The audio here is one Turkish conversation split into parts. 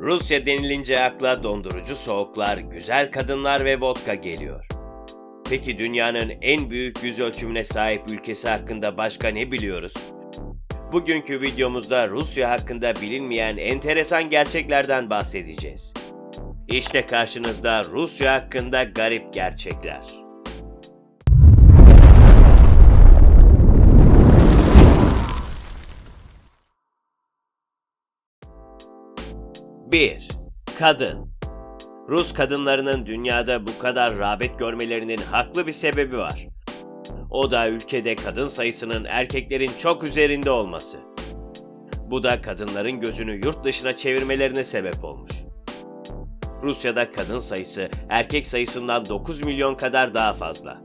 Rusya denilince akla dondurucu soğuklar, güzel kadınlar ve vodka geliyor. Peki dünyanın en büyük yüz ölçümüne sahip ülkesi hakkında başka ne biliyoruz? Bugünkü videomuzda Rusya hakkında bilinmeyen enteresan gerçeklerden bahsedeceğiz. İşte karşınızda Rusya hakkında garip gerçekler. Bir, Kadın Rus kadınlarının dünyada bu kadar rağbet görmelerinin haklı bir sebebi var. O da ülkede kadın sayısının erkeklerin çok üzerinde olması. Bu da kadınların gözünü yurt dışına çevirmelerine sebep olmuş. Rusya'da kadın sayısı erkek sayısından 9 milyon kadar daha fazla.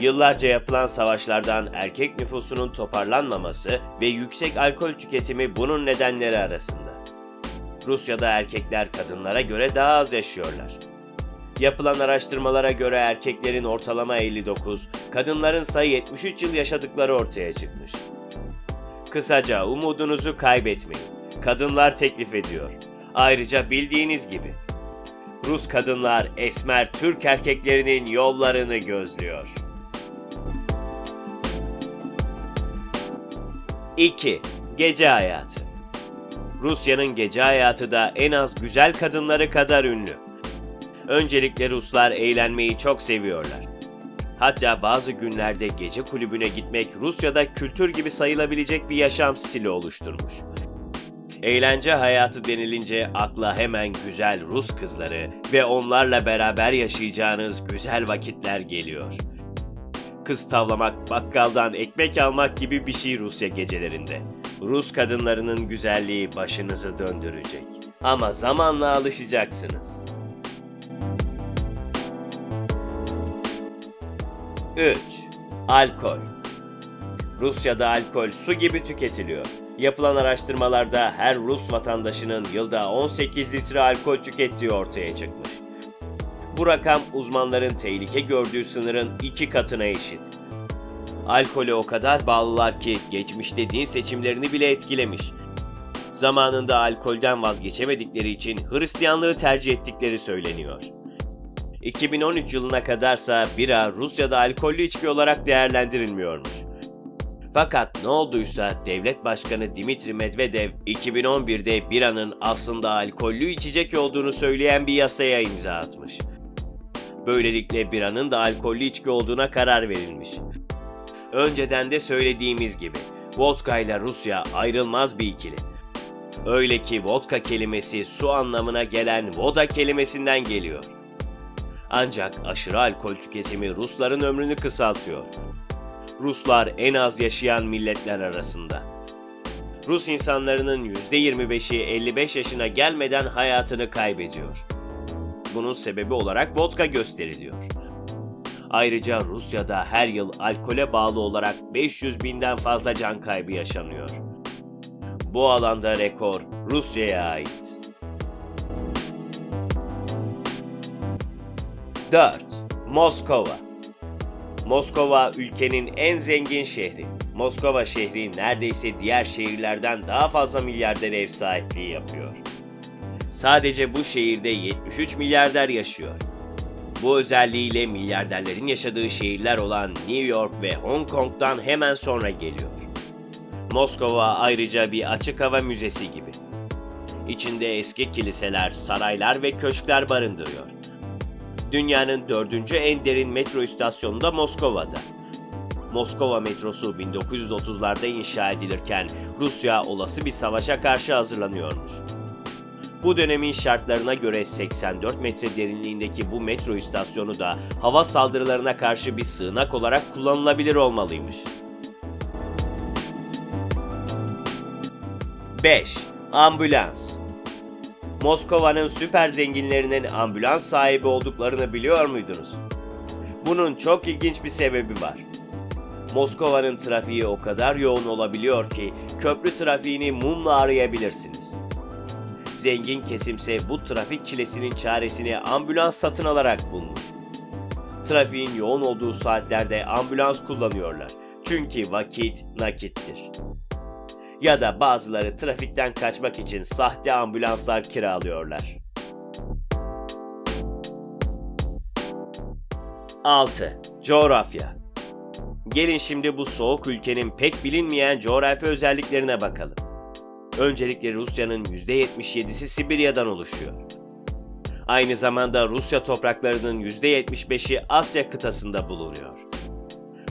Yıllarca yapılan savaşlardan erkek nüfusunun toparlanmaması ve yüksek alkol tüketimi bunun nedenleri arasında. Rusya'da erkekler kadınlara göre daha az yaşıyorlar. Yapılan araştırmalara göre erkeklerin ortalama 59, kadınların sayı 73 yıl yaşadıkları ortaya çıkmış. Kısaca umudunuzu kaybetmeyin. Kadınlar teklif ediyor. Ayrıca bildiğiniz gibi Rus kadınlar esmer Türk erkeklerinin yollarını gözlüyor. 2. Gece hayatı Rusya'nın gece hayatı da en az güzel kadınları kadar ünlü. Öncelikle Ruslar eğlenmeyi çok seviyorlar. Hatta bazı günlerde gece kulübüne gitmek Rusya'da kültür gibi sayılabilecek bir yaşam stili oluşturmuş. Eğlence hayatı denilince akla hemen güzel Rus kızları ve onlarla beraber yaşayacağınız güzel vakitler geliyor. Kız tavlamak, bakkaldan ekmek almak gibi bir şey Rusya gecelerinde. Rus kadınlarının güzelliği başınızı döndürecek. Ama zamanla alışacaksınız. 3. Alkol Rusya'da alkol su gibi tüketiliyor. Yapılan araştırmalarda her Rus vatandaşının yılda 18 litre alkol tükettiği ortaya çıkmış. Bu rakam uzmanların tehlike gördüğü sınırın iki katına eşit. Alkole o kadar bağlılar ki geçmişte din seçimlerini bile etkilemiş. Zamanında alkolden vazgeçemedikleri için Hristiyanlığı tercih ettikleri söyleniyor. 2013 yılına kadarsa bira Rusya'da alkollü içki olarak değerlendirilmiyormuş. Fakat ne olduysa devlet başkanı Dimitri Medvedev 2011'de biranın aslında alkollü içecek olduğunu söyleyen bir yasaya imza atmış. Böylelikle biranın da alkollü içki olduğuna karar verilmiş. Önceden de söylediğimiz gibi vodka ile Rusya ayrılmaz bir ikili. Öyle ki vodka kelimesi su anlamına gelen voda kelimesinden geliyor. Ancak aşırı alkol tüketimi Rusların ömrünü kısaltıyor. Ruslar en az yaşayan milletler arasında. Rus insanlarının %25'i 55 yaşına gelmeden hayatını kaybediyor. Bunun sebebi olarak vodka gösteriliyor. Ayrıca Rusya'da her yıl alkole bağlı olarak 500 binden fazla can kaybı yaşanıyor. Bu alanda rekor Rusya'ya ait. 4. Moskova Moskova ülkenin en zengin şehri. Moskova şehri neredeyse diğer şehirlerden daha fazla milyarder ev sahipliği yapıyor. Sadece bu şehirde 73 milyarder yaşıyor. Bu özelliğiyle milyarderlerin yaşadığı şehirler olan New York ve Hong Kong'dan hemen sonra geliyor. Moskova ayrıca bir açık hava müzesi gibi. İçinde eski kiliseler, saraylar ve köşkler barındırıyor. Dünyanın dördüncü en derin metro istasyonu da Moskova'da. Moskova metrosu 1930'larda inşa edilirken Rusya olası bir savaşa karşı hazırlanıyormuş. Bu dönemin şartlarına göre 84 metre derinliğindeki bu metro istasyonu da hava saldırılarına karşı bir sığınak olarak kullanılabilir olmalıymış. 5. Ambulans Moskova'nın süper zenginlerinin ambulans sahibi olduklarını biliyor muydunuz? Bunun çok ilginç bir sebebi var. Moskova'nın trafiği o kadar yoğun olabiliyor ki köprü trafiğini mumla arayabilirsiniz. Zengin kesimse bu trafik çilesinin çaresini ambulans satın alarak bulmuş. Trafiğin yoğun olduğu saatlerde ambulans kullanıyorlar. Çünkü vakit nakittir. Ya da bazıları trafikten kaçmak için sahte ambulanslar kiralıyorlar. 6. Coğrafya Gelin şimdi bu soğuk ülkenin pek bilinmeyen coğrafi özelliklerine bakalım. Öncelikle Rusya'nın %77'si Sibirya'dan oluşuyor. Aynı zamanda Rusya topraklarının %75'i Asya kıtasında bulunuyor.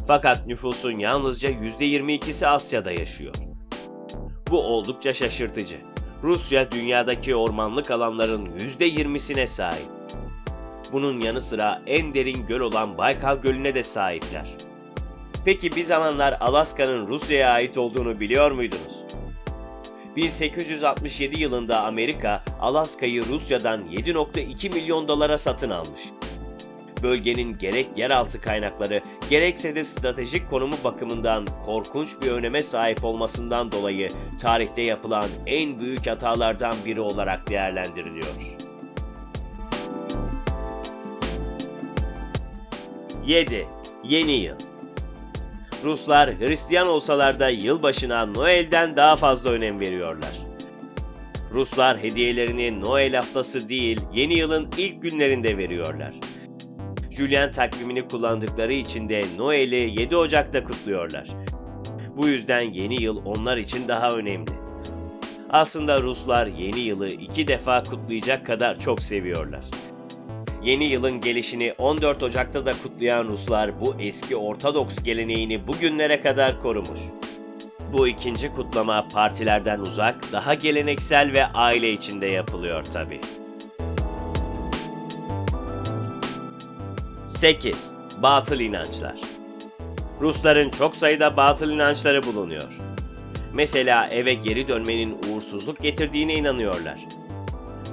Fakat nüfusun yalnızca %22'si Asya'da yaşıyor. Bu oldukça şaşırtıcı. Rusya dünyadaki ormanlık alanların %20'sine sahip. Bunun yanı sıra en derin göl olan Baykal Gölü'ne de sahipler. Peki bir zamanlar Alaska'nın Rusya'ya ait olduğunu biliyor muydunuz? 1867 yılında Amerika, Alaska'yı Rusya'dan 7.2 milyon dolara satın almış. Bölgenin gerek yeraltı kaynakları, gerekse de stratejik konumu bakımından korkunç bir öneme sahip olmasından dolayı tarihte yapılan en büyük hatalardan biri olarak değerlendiriliyor. 7. Yeni Yıl Ruslar Hristiyan olsalar da yılbaşına Noel'den daha fazla önem veriyorlar. Ruslar hediyelerini Noel haftası değil, yeni yılın ilk günlerinde veriyorlar. Julian takvimini kullandıkları için de Noel'i 7 Ocak'ta kutluyorlar. Bu yüzden yeni yıl onlar için daha önemli. Aslında Ruslar yeni yılı iki defa kutlayacak kadar çok seviyorlar. Yeni yılın gelişini 14 Ocak'ta da kutlayan Ruslar bu eski Ortodoks geleneğini bugünlere kadar korumuş. Bu ikinci kutlama partilerden uzak, daha geleneksel ve aile içinde yapılıyor tabi. 8. Batıl inançlar Rusların çok sayıda batıl inançları bulunuyor. Mesela eve geri dönmenin uğursuzluk getirdiğine inanıyorlar.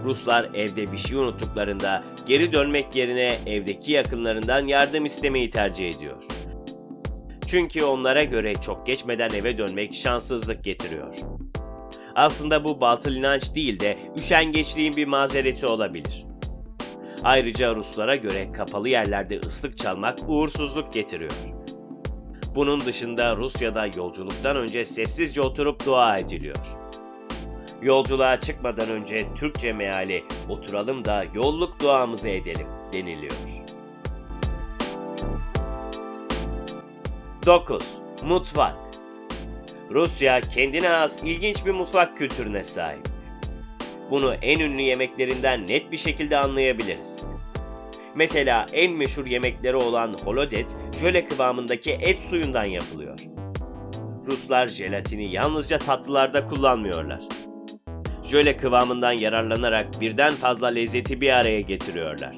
Ruslar evde bir şey unuttuklarında geri dönmek yerine evdeki yakınlarından yardım istemeyi tercih ediyor. Çünkü onlara göre çok geçmeden eve dönmek şanssızlık getiriyor. Aslında bu batıl inanç değil de üşengeçliğin bir mazereti olabilir. Ayrıca Ruslara göre kapalı yerlerde ıslık çalmak uğursuzluk getiriyor. Bunun dışında Rusya'da yolculuktan önce sessizce oturup dua ediliyor. Yolculuğa çıkmadan önce Türkçe meali oturalım da yolluk duamızı edelim deniliyor. 9. Mutfak Rusya kendine has ilginç bir mutfak kültürüne sahip. Bunu en ünlü yemeklerinden net bir şekilde anlayabiliriz. Mesela en meşhur yemekleri olan holodet, jöle kıvamındaki et suyundan yapılıyor. Ruslar jelatini yalnızca tatlılarda kullanmıyorlar. Jöle kıvamından yararlanarak birden fazla lezzeti bir araya getiriyorlar.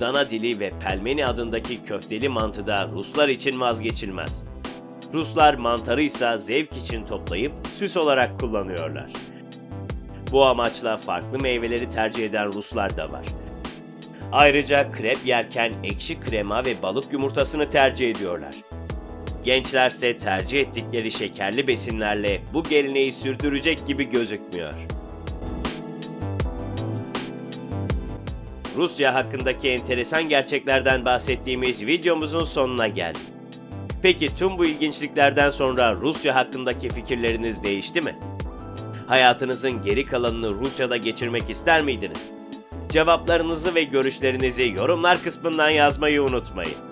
Dana dili ve pelmeni adındaki köfteli mantı da Ruslar için vazgeçilmez. Ruslar mantarı ise zevk için toplayıp süs olarak kullanıyorlar. Bu amaçla farklı meyveleri tercih eden Ruslar da var. Ayrıca krep yerken ekşi krema ve balık yumurtasını tercih ediyorlar. Gençlerse tercih ettikleri şekerli besinlerle bu geleneği sürdürecek gibi gözükmüyor. Rusya hakkındaki enteresan gerçeklerden bahsettiğimiz videomuzun sonuna geldik. Peki tüm bu ilginçliklerden sonra Rusya hakkındaki fikirleriniz değişti mi? Hayatınızın geri kalanını Rusya'da geçirmek ister miydiniz? Cevaplarınızı ve görüşlerinizi yorumlar kısmından yazmayı unutmayın.